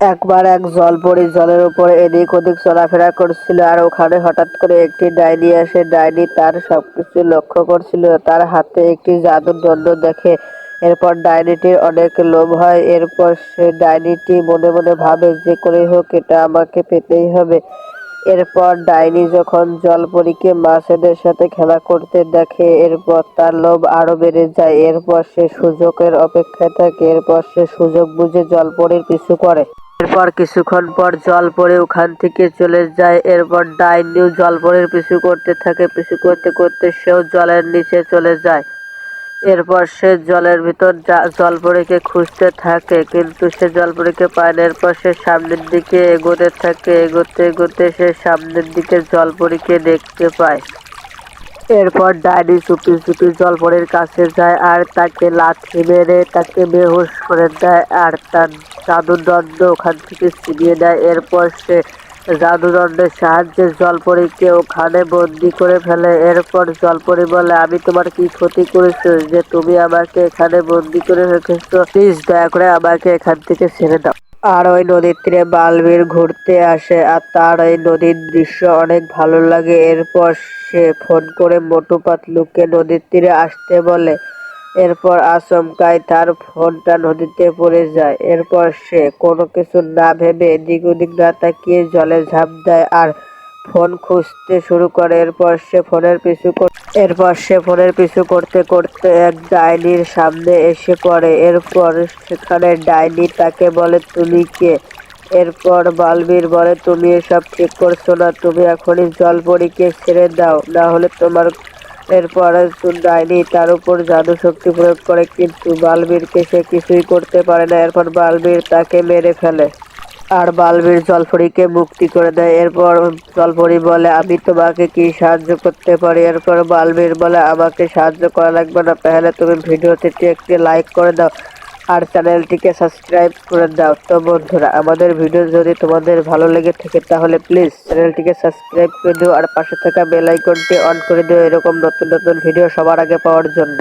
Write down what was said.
একবার এক জলপরি জলের উপর এদিক ওদিক চলাফেরা করছিল আর ওখানে হঠাৎ করে একটি ডাইনি আসে ডাইনি তার সবকিছু লক্ষ্য করছিল। তার হাতে একটি জাদুর দণ্ড দেখে এরপর ডাইনিটির অনেক লোভ হয়। এরপর সে ডাইনিটি মনে মনে ভাবে যে করে হোক এটা আমাকে পেতেই হবে। এরপর ডাইনি যখন জলপরীকে মাছেদের সাথে খেলা করতে দেখে, এরপর তার লোভ আরও বেড়ে যায়। এরপর সে সুযোগের অপেক্ষায় থাকে। এরপর সে সুযোগ বুঝে জলপরীর পিছু করে। এরপর কিছুক্ষণ পর জলপরি ওখান থেকে চলে যায়। এরপর ডাইনিও জলপরীর পিছু করতে থাকে। পিছু করতে করতে সেও জলের নিচে চলে যায়। এরপর সে জলের ভিতর জলপরীকে খুঁজতে থাকে, কিন্তু সে জলপরীকে পায় না। এরপর সে সামনের দিকে এগোতে থাকে। এগোতে এগোতে সে সামনের দিকে জলপরীকে দেখতে পায়। এরপর ডাইনি চুপি চুপি জলপরীর কাছে যায় আর তাকে লাথি মেরে তাকে বেহুশ করে দেয় আর তার জাদুদণ্ড ওখান থেকে ছিনিয়ে দেয় এরপর সে জাদুদণ্ডের সাহায্যে জলপরীকে ওখানে বন্দি করে ফেলে। এরপর জলপরী বলে, আমি তোমার কি ক্ষতি করেছি যে তুমি আমাকে এখানে বন্দি করে রেখেছো? প্লিজ দয়া করে আমাকে এখান থেকে ছেড়ে দাও। আর ওই নদীর তীরে বালবীর ঘুরতে আসে, আর তার ওই নদীর দৃশ্য অনেক ভালো লাগে। এরপর সে ফোন করে মোটু পাতলুকে নদীর তীরে আসতে বলে। এরপর আচমকায় তার ফোনটা নদীতে পড়ে যায়। এরপর সে কোনো কিছু না ভেবে এদিক ওদিক না তাকিয়ে জলে ঝাঁপ দেয় আর ফোন খুঁজতে শুরু করে। এরপর সে ফোনের পিছু এরপর সে ফোনের পিছু করতে করতে এক ডাইনির সামনে এসে পড়ে। এরপর সেখানে ডাইনি তাকে বলে, তুমি কে? এরপর বালবীর বলে, তুমি এসব ঠিক করছ না, তুমি এখনই জলপরীকে ছেড়ে দাও, না হলে তোমার এরপর ডাইনি তার উপর জাদু শক্তি প্রয়োগ করে, কিন্তু বালবীরকে সে কিছুই করতে পারে না। এরপর বালবীর তাকে মেরে ফেলে। আর বালবীর জলপরীকে মুক্তি করে দেয়। এরপর জলপরী বলে, আমি তোমাকে কি সাহায্য করতে পারি? এরপর বালবীর বলে, আমাকে সাহায্য করা লাগবে না। তাহলে তুমি ভিডিওটিতে একটি লাইক করে দাও আর চ্যানেলটিকে সাবস্ক্রাইব করে দাও। তো বন্ধুরা, আমাদের ভিডিও যদি তোমাদের ভালো লেগে থাকে, তাহলে প্লিজ চ্যানেলটিকে সাবস্ক্রাইব করে দিও আর পাশে থাকা বেল আইকনটি অন করে দিও এরকম নতুন নতুন ভিডিও সবার আগে পাওয়ার জন্য।